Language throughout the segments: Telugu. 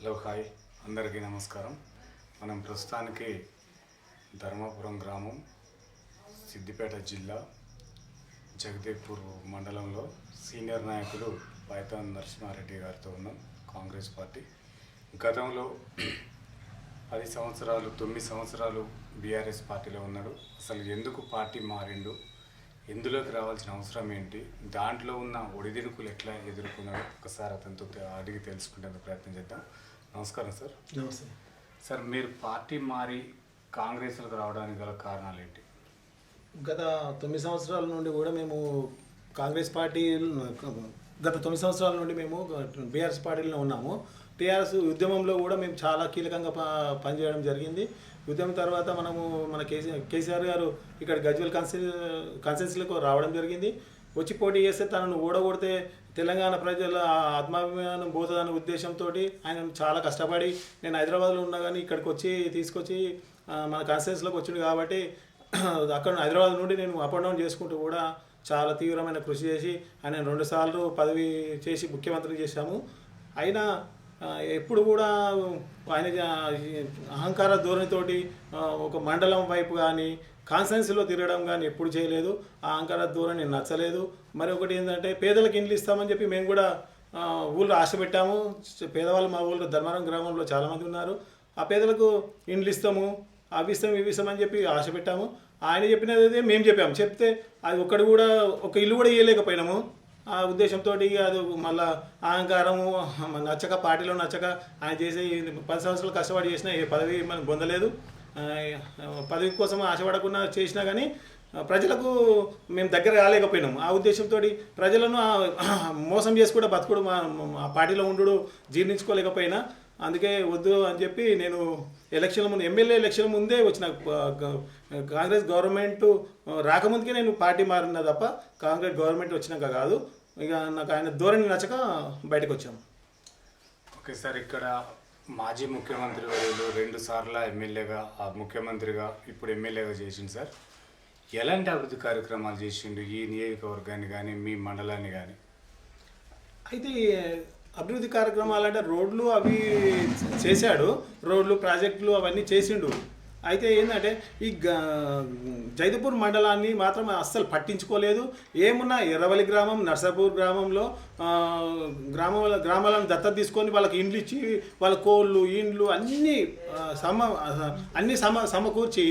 Hello hi. అందరికీ నమస్కారం. మనం ప్రస్తుతానికి ధర్మాపురం గ్రామం సిద్దిపేట జిల్లా జగదేవ్పూర్ మండలంలో సీనియర్ నాయకులు పైతాన్ నరసింహారెడ్డి గారితో ఉన్నాం కాంగ్రెస్ పార్టీ. గతంలో పది సంవత్సరాలు తొమ్మిది సంవత్సరాలు బీఆర్ఎస్ పార్టీలో ఉన్నాడు. అసలు ఎందుకు పార్టీ మారిండు? ఇందులోకి రావాల్సిన అవసరం ఏంటి? దాంట్లో ఉన్న ఒడిదిడుకులు ఎట్లా ఎదుర్కొన్నాడు ఒకసారి అతనితో అడిగి తెలుసుకునే ప్రయత్నం చేద్దాం. నమస్కారం సార్. నమస్తే. సార్ మీరు పార్టీ మారి కాంగ్రెస్లోకి రావడానికి గల కారణాలు ఏంటి? గత తొమ్మిది సంవత్సరాల నుండి కూడా మేము కాంగ్రెస్ పార్టీ గత తొమ్మిది సంవత్సరాల నుండి మేము బీఆర్ఎస్ పార్టీలో ఉన్నాము. టీఆర్ఎస్ ఉద్యమంలో కూడా మేము చాలా కీలకంగా పనిచేయడం జరిగింది. ఉద్యమం తర్వాత మనము మన కేసీ కేసీఆర్ గారు ఇక్కడ గజ్వల్ కన్సెన్ కన్సెన్స్లకు రావడం జరిగింది. వచ్చి పోటీ చేస్తే తనను ఓడగొడితే తెలంగాణ ప్రజల ఆత్మాభిమానం పోతుందనే ఉద్దేశంతో ఆయన చాలా కష్టపడి నేను హైదరాబాద్లో ఉన్నా కానీ ఇక్కడికి వచ్చి తీసుకొచ్చి మన కాన్స్టిట్యూన్స్లోకి వచ్చింది కాబట్టి అక్కడ హైదరాబాద్ నుండి నేను అప్ అండ్ డౌన్ చేసుకుంటూ కూడా చాలా తీవ్రమైన కృషి చేసి ఆయన రెండుసార్లు పదవి చేసి ముఖ్యమంత్రి చేశాము. అయినా ఎప్పుడు కూడా ఆయన అహంకార ధోరణితోటి ఒక మండలం వైపు కానీ కాన్సెన్స్లో తిరగడం కానీ ఎప్పుడు చేయలేదు. ఆ అహంకార ధోరణి నచ్చలేదు. మరి ఒకటి ఏంటంటే పేదలకు ఇండ్లు ఇస్తామని చెప్పి మేము కూడా ఊళ్ళో ఆశ పెట్టాము. పేదవాళ్ళు మా ఊళ్ళో ధర్మారం గ్రామంలో చాలామంది ఉన్నారు. ఆ పేదలకు ఇండ్లు ఇస్తాము అవి ఇస్తాం ఇవి ఇస్తామని అని చెప్పి ఆశ పెట్టాము. ఆయన చెప్పినది అదే మేము చెప్పాము. చెప్తే అది ఒక్కడు కూడా ఒక ఇల్లు కూడా ఇవ్వలేకపోయినాము ఆ ఉద్దేశంతో అది మళ్ళా అహంకారము నచ్చక పార్టీలో నచ్చక ఆయన చేసే పది సంవత్సరాలు కష్టపడి చేసిన ఏ పదవి మనం పొందలేదు. పదవి కోసం ఆశపడకుండా చేసినా కానీ ప్రజలకు మేము దగ్గర రాలేకపోయినాం. ఆ ఉద్దేశంతో ప్రజలను మోసం చేసి కూడా బతుకుడు మా పార్టీలో ఉండు జీర్ణించుకోలేకపోయినా. అందుకే వద్దు అని చెప్పి నేను ఎలక్షన్ ముందు ఎమ్మెల్యే ఎలక్షన్ ముందే వచ్చిన కాంగ్రెస్ గవర్నమెంట్ రాకముందుకే నేను పార్టీ మారిన తప్ప కాంగ్రెస్ గవర్నమెంట్ వచ్చినాక కాదు. ఇక నాకు ఆయన ధోరణి నచ్చక బయటకు వచ్చాము ఓకే సార్ ఇక్కడ మాజీ ముఖ్యమంత్రి వర్యులు రెండు సార్లు ఎమ్మెల్యేగా ఆ ముఖ్యమంత్రిగా ఇప్పుడు ఎమ్మెల్యేగా చేసిండు సార్. ఎలాంటి అభివృద్ధి కార్యక్రమాలు చేసిండు ఈ నియోజకవర్గాన్ని కానీ మీ మండలాన్ని కానీ అయితే అభివృద్ధి కార్యక్రమాలు అంటే రోడ్లు అవి చేశాడు రోడ్లు ప్రాజెక్టులు అవన్నీ చేసిండు. అయితే ఏంటంటే ఈ గ- జైదపూర్ మండలాన్ని మాత్రం అస్సలు పట్టించుకోలేదు. ఏమున్నా ఎర్రవల్లి గ్రామం నర్సాపూర్ గ్రామంలో గ్రామాల గ్రామాలను దత్తత తీసుకొని వాళ్ళకి ఇండ్లు ఇచ్చి వాళ్ళ కోళ్ళు ఇండ్లు అన్నీ సమ అన్నీ సమ సమకూర్చి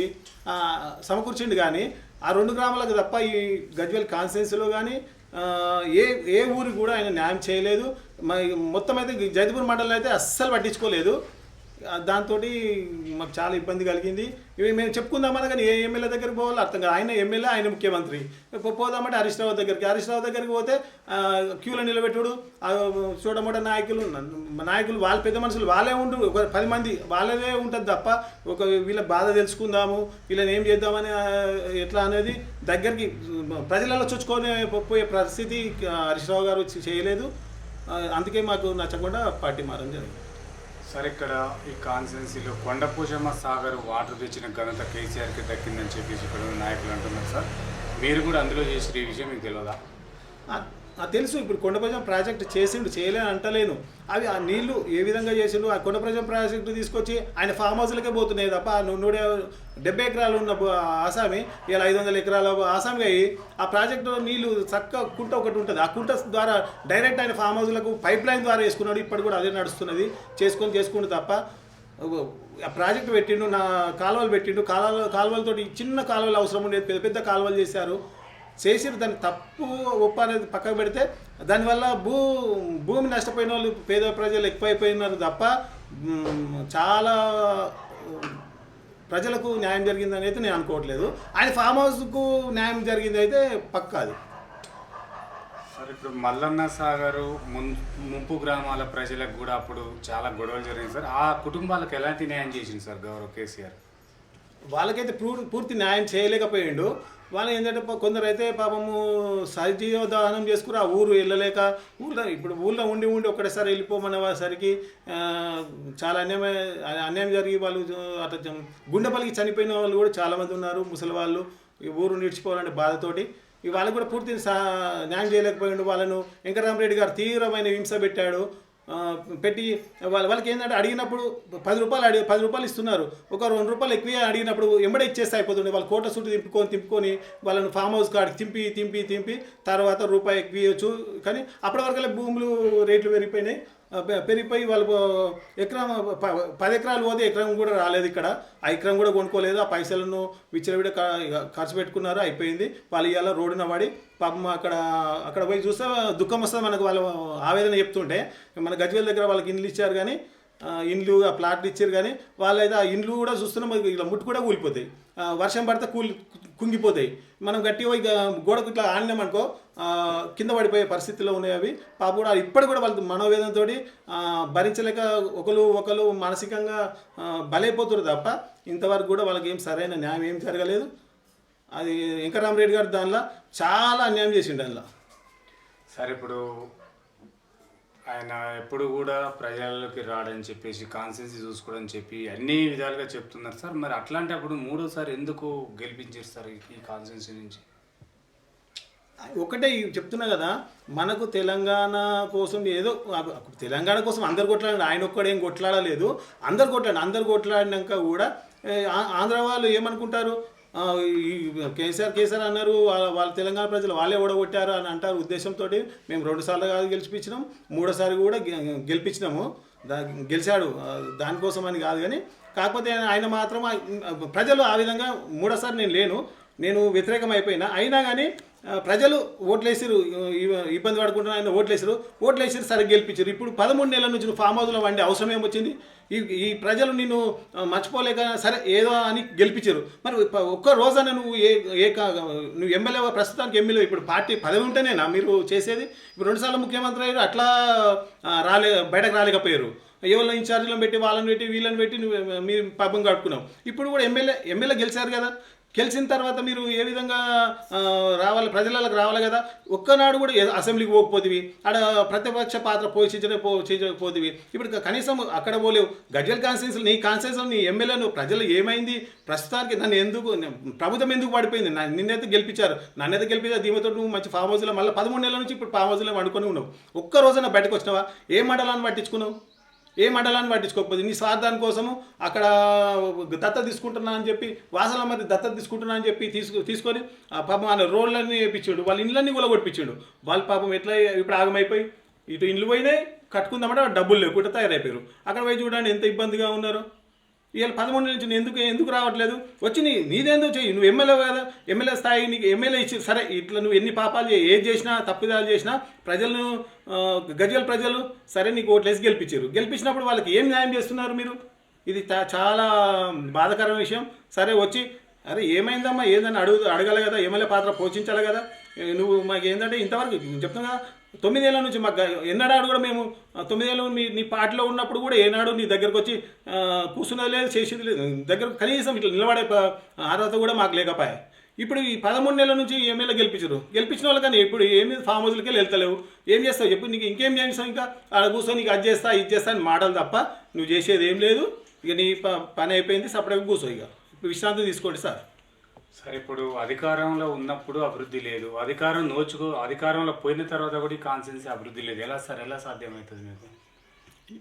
సమకూర్చిండు కానీ ఆ రెండు గ్రామాలకు తప్ప ఈ గజ్వెల్ కాన్స్టిట్యున్సీలో కానీ ఏ ఏ ఊరు కూడా ఆయన న్యాయం చేయలేదు. మొత్తం అయితే జైదపూర్ మండలం అయితే అస్సలు పట్టించుకోలేదు. దాంతో మాకు చాలా ఇబ్బంది కలిగింది. ఇవి మేము చెప్పుకుందామని కానీ ఏ ఎమ్మెల్యే దగ్గరికి పోవాలి అర్థం కాదు. ఆయన ఎమ్మెల్యే ఆయన ముఖ్యమంత్రి. పోదామంటే హరీష్ రావు దగ్గరికి. హరీష్ రావు దగ్గరికి పోతే క్యూలో నిలబెట్టుడు. ఆ, చూడమూడ నాయకులు నాయకులు వాళ్ళ పెద్ద మనుషులు వాళ్ళే ఉండు. ఒక పది మంది వాళ్ళదే ఉంటుంది తప్ప ఒక వీళ్ళ బాధ తెలుసుకుందాము. వీళ్ళని ఏం చేద్దామని ఎట్లా అనేది దగ్గరికి ప్రజలలో చూసుకొని పోయే పరిస్థితి హరీష్ రావు గారు చేయలేదు. అందుకే మాకు నచ్చకుండా పార్టీ మారడం జరిగింది. సార్ ఇక్కడ ఈ కాన్స్టిట్యున్సీలో కొండపూజమ్మ సాగర్ వాటర్ తెచ్చిన ఘనత కేసీఆర్కి దక్కిందని చెప్పేసి ఇక్కడ నాయకులు అంటున్నారు సార్. మీరు కూడా అందులో చేసిన ఈ విషయం మీకు తెలియదా తెలుసు ఇప్పుడు కొండపజం ప్రాజెక్ట్ చేసిండు చేయలేని అంటలేను. అవి ఆ నీళ్ళు ఏ విధంగా చేసిండు ఆ కొండపజం ప్రాజెక్టు తీసుకొచ్చి ఆయన ఫామ్ హౌస్లకే పోతున్నాయి తప్ప నూట డెబ్బై ఎకరాలు ఉన్న ఆసామి ఇలా ఐదు వందల ఎకరాల ఆసామి అయ్యి ఆ ప్రాజెక్టు నీళ్ళు చక్క కుంట ఒకటి ఉంటుంది. ఆ కుంట ద్వారా డైరెక్ట్ ఆయన ఫామ్ హౌస్లకు పైప్ లైన్ ద్వారా వేసుకున్నాడు. ఇప్పుడు కూడా అదే నడుస్తున్నది. చేసుకొని చేసుకుంటూ తప్ప ఆ ప్రాజెక్ట్ పెట్టిండు నా కాలువలు పెట్టిండు. కాలువ కాలువలతోటి చిన్న కాలువలు అవసరం ఉండేది. పెద్ద పెద్ద కాలువలు చేశారు. చేసిరు దాన్ని తప్పు ఒప్ప అనేది పక్కకు పెడితే దానివల్ల భూ భూమి నష్టపోయిన వాళ్ళు పేద ప్రజలు ఎక్కువైపోయినారు తప్ప మ్, చాలా ప్రజలకు న్యాయం జరిగిందని అయితే నేను అనుకోవట్లేదు. ఆయన ఫామ్ హౌస్కు న్యాయం జరిగింది అయితే పక్కా అది సార్ ఇప్పుడు మల్లన్న సాగరు మున్ ముంపు గ్రామాల ప్రజలకు కూడా అప్పుడు చాలా గొడవలు జరిగింది సార్. ఆ కుటుంబాలకు ఎలాంటి న్యాయం చేసింది సార్ గౌరవ్ కేసీఆర్? వాళ్ళకైతే పూర్ పూర్తి న్యాయం చేయలేకపోయిండు. వాళ్ళు ఏంటంటే కొందరైతే కొందరు అయితే పాపము సజీవదానం చేసుకుని ఆ ఊరు వెళ్ళలేక ఊళ్ళో ఇప్పుడు ఊళ్ళో ఉండి ఉండి ఒకటేసారి వెళ్ళిపోమనే సరికి చాలా అన్యాయం అన్యాయం జరిగి వాళ్ళు అట్లా గుండె పలికి చనిపోయిన వాళ్ళు కూడా చాలామంది ఉన్నారు ముసలి వాళ్ళు. ఈ ఊరు నిడిచిపోవాలంటే బాధతోటి ఈ వాళ్ళకు కూడా పూర్తి న్యాయం చేయలేకపోయిండు. వాళ్ళను వెంకటరామరెడ్డి గారు తీవ్రమైన హింస పెట్టాడు. పెట్టి వాళ్ళ వాళ్ళకి ఏంటంటే అడిగినప్పుడు పది రూపాయలు అడిగి పది రూపాయలు ఇస్తున్నారు. ఒక రెండు రూపాయలు ఎక్కువ అడిగినప్పుడు ఎంబడే ఇచ్చేస్తే అయిపోతుంది వాళ్ళు కోట చుట్టూ తిప్పుకొని తిప్పుకొని వాళ్ళని ఫామ్ హౌస్ కాడికి తింపి తింపి తింపి తర్వాత రూపాయి ఎక్కువ ఇవ్వచ్చు. కానీ అప్పటి వరకల్లా భూములు రేట్లు పెరిగిపోయినాయి. పెరిగిపోయి వాళ్ళు ఎకరం ప- పది ఎకరాలు పోతే ఎకరం కూడా రాలేదు ఇక్కడ. ఆ ఎకరం కూడా కొనుక్కోలేదు. ఆ పైసలను విచ్చలవిడ ఖర్చు పెట్టుకున్నారు. అయిపోయింది. వాళ్ళు ఇవాళ రోడ్డున పడి పాపం అక్కడ అక్కడ పోయి చూస్తే దుఃఖం వస్తుంది మనకు. వాళ్ళు ఆవేదన చెప్తుంటే మన గజ్వేల్ దగ్గర వాళ్ళకి ఇండ్లు ఇచ్చారు కానీ ఇండ్లు ఆ ప్లాట్లు ఇచ్చారు కానీ వాళ్ళైతే ఆ ఇండ్లు కూడా చూస్తున్నాం ఇలా ముట్టు కూడా కూలిపోతాయి. వర్షం పడితే కూలి కుంగిపోతాయి. మనం గట్టిగా పోయి గోడకు ఇట్లా ఆడినామనుకో కింద పడిపోయే పరిస్థితిలో ఉన్నాయి అవి పాప కూడా ఇప్పటి కూడా వాళ్ళ మనోవేదనతో భరించలేక ఒకరు ఒకరు మానసికంగా ఆ, తప్ప ఇంతవరకు కూడా వాళ్ళకి ఏం సరైన న్యాయం ఏం జరగలేదు. అది వెంకటరామరెడ్డి గారు దానిలో చాలా అన్యాయం చేసిండు దానిలో. సరే ఇప్పుడు ఆయన ఎప్పుడు కూడా ప్రజల్లోకి రాడని చెప్పేసి కాన్సెన్సీ చూసుకోవడం చెప్పి అన్ని విధాలుగా చెప్తున్నారు సార్. మరి అట్లాంటప్పుడు మూడోసారి ఎందుకు గెలిపించారు సార్ ఈ- ఈ కాన్సెన్సీ నుంచి? ఒకటే చెప్తున్నా కదా మనకు తెలంగాణ కోసం ఏదో అప్పుడు తెలంగాణ కోసం అందరు కొట్లాడండి ఆయన ఒక్కడేం కొట్లాడలేదు. అందరు కొట్లాడి అందరు కొట్లాడినాక కూడా ఆంధ్ర వాళ్ళు ఏమనుకుంటారు? ఈ కేసీఆర్ కేసీఆర్ అన్నారు వాళ్ళ వాళ్ళ తెలంగాణ ప్రజలు వాళ్ళే ఓడగొట్టారు అని అంటారు ఉద్దేశంతో మేము రెండుసార్లు కాదు గెలిపించినాం మూడోసారి కూడా గెలిపించినాము. దా గెలిచాడు దానికోసం అని కాదు కానీ కాకపోతే ఆయన మాత్రం ప్రజలు ఆ విధంగా మూడోసారి నేను లేను నేను వ్యతిరేకం అయిపోయినా అయినా కానీ ప్రజలు ఓట్లేసిరు ఇబ్బంది పడుకుంటున్న ఆయన ఓట్లేసిరు. ఓట్లేసారు సరిగ్గా గెలిపించారు. ఇప్పుడు పదమూడు నెలల నుంచి నువ్వు ఫామ్ హౌస్లో వండే అవసరం ఏమొచ్చింది? ఈ ఈ ప్రజలు నిన్ను మర్చిపోలేక సరే ఏదో అని గెలిపించారు. మరి ఒక్క రోజన నువ్వు ఏ ఏ నువ్వు ఎమ్మెల్యే ప్రస్తుతానికి ఎమ్మెల్యే ఇప్పుడు పార్టీ పదవి ఉంటేనేనా మీరు చేసేది? ఇప్పుడు రెండుసార్లు ముఖ్యమంత్రి అయ్యారు అట్లా రాలే బయటకు రాలేకపోయారు. ఎవరిని ఇన్ఛార్జీలను పెట్టి వాళ్ళని పెట్టి వీళ్ళని పెట్టి నువ్వు మీరు పాపం కట్టుకున్నావు. ఇప్పుడు కూడా ఎమ్మెల్యే ఎమ్మెల్యే గెలిచారు కదా. గెలిచిన తర్వాత మీరు ఏ విధంగా రావాలి? ప్రజలకు రావాలి కదా. ఒక్కనాడు కూడా అసెంబ్లీకి పోకపోతివి. ఆడ ప్రతిపక్ష పాత్ర పోషించడం పోషించకపోతివి ఇప్పుడు కనీసం అక్కడ పోలేవు. గజ్వల్ కాన్స్టిట్యూన్సీ నీ కాన్స్టిట్యూన్సీ నీ ఎమ్మెల్యేను ప్రజలు ఏమైంది? ప్రస్తుతానికి నన్ను ఎందుకు ప్రభుత్వం ఎందుకు పడిపోయింది? నిన్నైతే గెలిపించారు. నన్నైతే గెలిపించారు. దీనితో నువ్వు మంచి ఫామ్ హౌస్లో మళ్ళీ పదమూడు నెలల నుంచి ఇప్పుడు ఫామ్ హౌస్లో వండుకొని ఉన్నావు. ఒక్క రోజున బయటకు వచ్చినావా? ఏ మండలాన్ని పట్టించుకున్నావు? ఏ మండలాన్ని పట్టించుకోకపోతే నీ స్వార్థాని కోసము అక్కడ దత్త తీసుకుంటున్నా అని చెప్పి వాసల మధ్య దత్త తీసుకుంటున్నా అని చెప్పి తీసుకు తీసుకొని ఆ పాపం ఆయన రోడ్లన్నీ వేయించాడు వాళ్ళ ఇండ్లన్నీ కూడా వాళ్ళ పాపం ఎట్లా ఇప్పుడు ఆగమైపోయి? ఇటు ఇండ్లు పోయినాయి కట్టుకుందామంటే డబ్బులు లేకుండా తయారైపోయారు అక్కడ పోయి చూడండి ఎంత ఇబ్బందిగా ఉన్నారు. వీళ్ళు పదమూడు నుంచి ఎందుకు ఎందుకు రావట్లేదు? వచ్చి నీ నీదేందో చెయ్యి నువ్వు ఎమ్మెల్యే కదా ఎమ్మెల్యే స్థాయి నీకు ఎమ్మెల్యే ఇచ్చి సరే ఇట్లా నువ్వు ఎన్ని పాపాలు చే- ఏది చేసినా తప్పిదాలు చేసినా ప్రజలను గజల ప్రజలు సరే నీకు ఓట్లేసి గెలిపించారు. గెలిపించినప్పుడు వాళ్ళకి ఏం న్యాయం చేస్తున్నారు మీరు? ఇది చాలా బాధాకరమైన విషయం. సరే వచ్చి అరే ఏమైందమ్మా? ఏదని అడుగు అడగాలి కదా ఎమ్మెల్యే పాత్ర పోషించాలి కదా. నువ్వు మాకు ఏంటంటే ఇంతవరకు చెప్తున్నా తొమ్మిదేళ్ళ నుంచి మాకు ఎన్నడాడు కూడా మేము తొమ్మిదేళ్ళు మీ నీ పార్టీలో ఉన్నప్పుడు కూడా ఏనాడు నీ దగ్గరకు వచ్చి కూర్చున్నది లేదు చేసేది లేదు. దగ్గర కనీసం ఇట్లా నిలబడే అర్హత కూడా మాకు లేకపోయా. ఇప్పుడు ఈ పదమూడు నెలల నుంచి ఎమ్మెల్యే గెలిపించరు. గెలిపించిన వాళ్ళు కానీ ఇప్పుడు ఏమి ఫామ్ హౌస్లకి వెళ్తలేవు. ఏం చేస్తావు? చెప్పు నీకు ఇంకేం చేస్తావు? ఇంకా ఆడ కూర్చొని నీకు అది చేస్తా ఇది చేస్తా అని మాటలు తప్ప నువ్వు చేసేది ఏం లేదు. ఇక నీ ప- పని అయిపోయింది సపరేట్గా కూర్చో ఇక. విశ్రాంతి తీసుకోండి సార్. సరే ఇప్పుడు అధికారంలో ఉన్నప్పుడు అభివృద్ధి లేదు. అధికారం నోచుకో అధికారంలో పోయిన తర్వాత కూడా ఈ కాన్సెన్సీ అభివృద్ధి లేదు. ఎలా సార్ ఎలా సాధ్యమవుతుంది మీకు?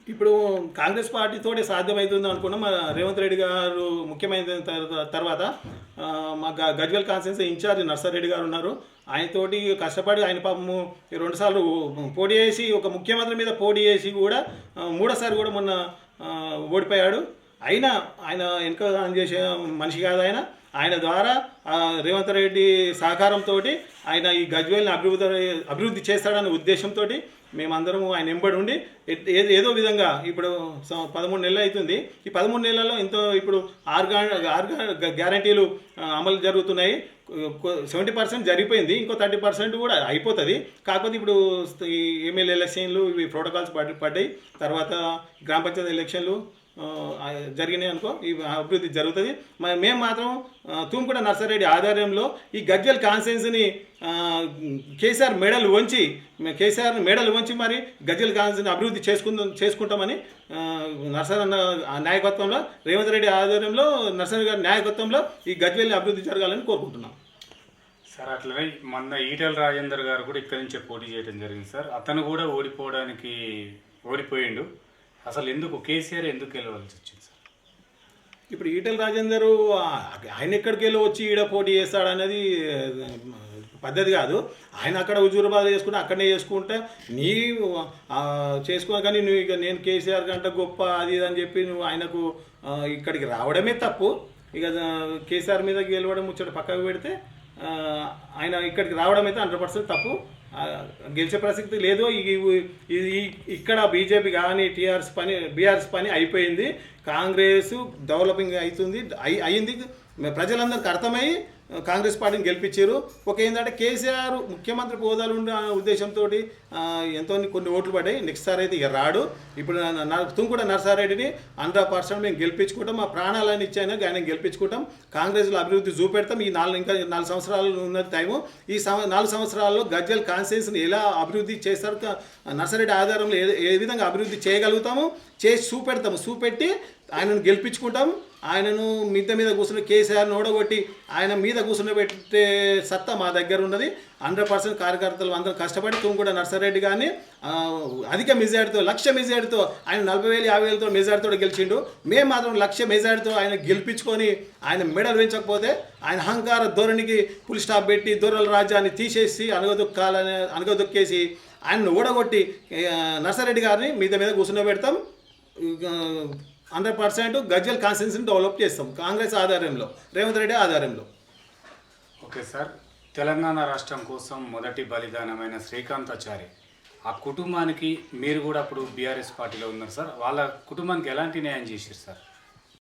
ఇప్పుడు కాంగ్రెస్ పార్టీతోనే సాధ్యమవుతుంది అనుకున్నాం. మా రేవంత్ రెడ్డి గారు ముఖ్యమైన తర్వాత మా గ- గజ్వెల్ కాన్స్టిట్యూన్సీ ఇన్ఛార్జ్ నర్సారెడ్డి గారు ఉన్నారు. ఆయనతోటి కష్టపడి ఆయన పాపము రెండుసార్లు పోటీ చేసి ఒక ముఖ్యమంత్రి మీద పోటీ చేసి కూడా మూడోసారి కూడా మొన్న ఓడిపోయాడు. అయినా ఆయన వెనుక చేసే మనిషి కాదు ఆయన. ఆయన ద్వారా రేవంత్ రెడ్డి సహకారంతో ఆయన ఈ గజ్వేల్ని అభివృద్ధి అభివృద్ధి చేస్తాడనే ఉద్దేశంతో మేమందరము ఆయన ఎంబడి ఉండి ఏదో విధంగా ఇప్పుడు పదమూడు నెలలు అవుతుంది. ఈ పదమూడు నెలల్లో ఇంత ఇప్పుడు ఆరు గా ఆరు గ్యారంటీలు అమలు జరుగుతున్నాయి. సెవెంటీ పర్సెంట్ జరిగిపోయింది. ఇంకో థర్టీ పర్సెంట్ కూడా అయిపోతుంది. కాకపోతే ఇప్పుడు ఈ ఎమ్మెల్యే ఎలక్షన్లు ఇవి ప్రోటోకాల్స్ పడి పడ్డాయి. తర్వాత గ్రామ పంచాయతీ ఎలక్షన్లు జరిగినాయి అనుకో ఈ అభివృద్ధి జరుగుతుంది. మరి మేము మాత్రం ఆ, తుమ్కుడ నర్సారెడ్డి ఆధ్వర్యంలో ఈ గజ్జల్ కాన్స్టిట్యున్సీని కేసీఆర్ మెడల్ వంచి కేసీఆర్ మెడల్ వంచి మరి గజ్జల్ కాన్స్టిట్యున్సీని అభివృద్ధి చేసుకుందాం చేసుకుంటామని ఆ, నాయకత్వంలో రేవంత్ రెడ్డి ఆధ్వర్యంలో నర్సర్ గారి నాయకత్వంలో ఈ గజ్వేల్ని అభివృద్ధి జరగాలని కోరుకుంటున్నాం. సార్ అట్లనే మొన్న ఈటల రాజేందర్ గారు కూడా ఇక్కడి నుంచే పోటీ చేయడం జరిగింది సార్. అతను కూడా ఓడిపోవడానికి ఓడిపోయిండు. అసలు ఎందుకు కేసీఆర్ ఎందుకు గెలవాల్సి వచ్చింది సార్? ఇప్పుడు ఈటల రాజేందర్ ఆయన ఎక్కడికి వెళ్ళి వచ్చి ఈడ పోటీ చేస్తాడనేది పద్ధతి కాదు. ఆయన అక్కడ హుజూరాబాద్ చేసుకుంటే అక్కడనే చేసుకుంటే నీ చేసుకున్నా కానీ నువ్వు ఇక నేను కేసీఆర్ కంటే గొప్ప అది ఇది అని చెప్పి నువ్వు ఆయనకు ఇక్కడికి రావడమే తప్పు. ఇక కేసీఆర్ మీద గెలవడం ముచ్చట పక్కకు పెడితే ఆయన ఇక్కడికి రావడం అయితే హండ్రెడ్ పర్సెంట్ తప్పు. గెలిచే ప్రసక్తి లేదు. ఇది ఇక్కడ బీజేపీ కానీ టీఆర్ఎస్ పని బీఆర్ఎస్ పని అయిపోయింది. కాంగ్రెస్ డెవలపింగ్ అవుతుంది. అయ్యింది అయింది. ప్రజలందరికీ అర్థమై కాంగ్రెస్ పార్టీని గెలిపించారు. ఒక ఏంటంటే కేసీఆర్ ముఖ్యమంత్రి హోదాలు ఉండే ఉద్దేశంతో ఎంతో కొన్ని ఓట్లు పడ్డాయి. నెక్స్ట్ సార్ అయితే ఇక రాడు. ఇప్పుడు నా- నా తుంకుడ నర్సారెడ్డిని హండ్రెడ్ పర్సెంట్ మేము గెలిపించుకుంటాం. మా ప్రాణాలను ఇచ్చాను ఆయన గెలిపించుకుంటాం. కాంగ్రెస్లో అభివృద్ధి చూపెడతాం. ఈ నాలుగు ఇంకా నాలుగు సంవత్సరాలు ఉన్నది టైము. ఈ నాలుగు సంవత్సరాల్లో గజ్జల్ కాన్స్టిట్యూన్సీని ఎలా అభివృద్ధి చేస్తారు నర్సరెడ్డి నర్సారెడ్డి ఆధారంలో ఏ ఏ విధంగా అభివృద్ధి చేయగలుగుతాము చేసి చూపెడతాము. చూపెట్టి ఆయనను గెలిపించుకుంటాం. ఆయనను మిద్ద మీద కూర్చుని కేసీఆర్ని ఓడగొట్టి ఆయన మీద కూర్చుని పెట్టే సత్తా మా దగ్గర ఉన్నది. హండ్రెడ్ పర్సెంట్ కార్యకర్తలు అందరూ కష్టపడి తుమ్ముకూడ నర్సారెడ్డి కానీ అధిక మెజార్టీతో లక్ష మెజార్టీతో ఆయన నలభై వేలు యాభై వేలతో మెజార్టీతో గెలిచిండు. మేము మాత్రం లక్ష మెజార్టీతో ఆయన గెలిపించుకొని ఆయన మెడల్ పెంచకపోతే ఆయన అహంకార ధోరణికి పులి స్టాప్ పెట్టి దొరల రాజ్యాన్ని తీసేసి అనగదొక్కాలని అనగదొక్కేసి ఆయనను ఓడగొట్టి నర్సారెడ్డి గారిని మీద మీద కూర్చుని పెడతాం. హండ్రెడ్ పర్సెంట్ గజ్వల్ కాన్స్టిట్యూన్సీని డెవలప్ చేస్తాం కాంగ్రెస్ ఆధారంలో రేవంత్ రెడ్డి ఆధారంలో. ఓకే సార్ తెలంగాణ రాష్ట్రం కోసం మొదటి బలిదానమైన శ్రీకాంతాచారి ఆ కుటుంబానికి మీరు కూడా అప్పుడు బీఆర్ఎస్ పార్టీలో ఉన్నారు సార్. వాళ్ళ కుటుంబానికి ఎలాంటి న్యాయం చేశారు సార్?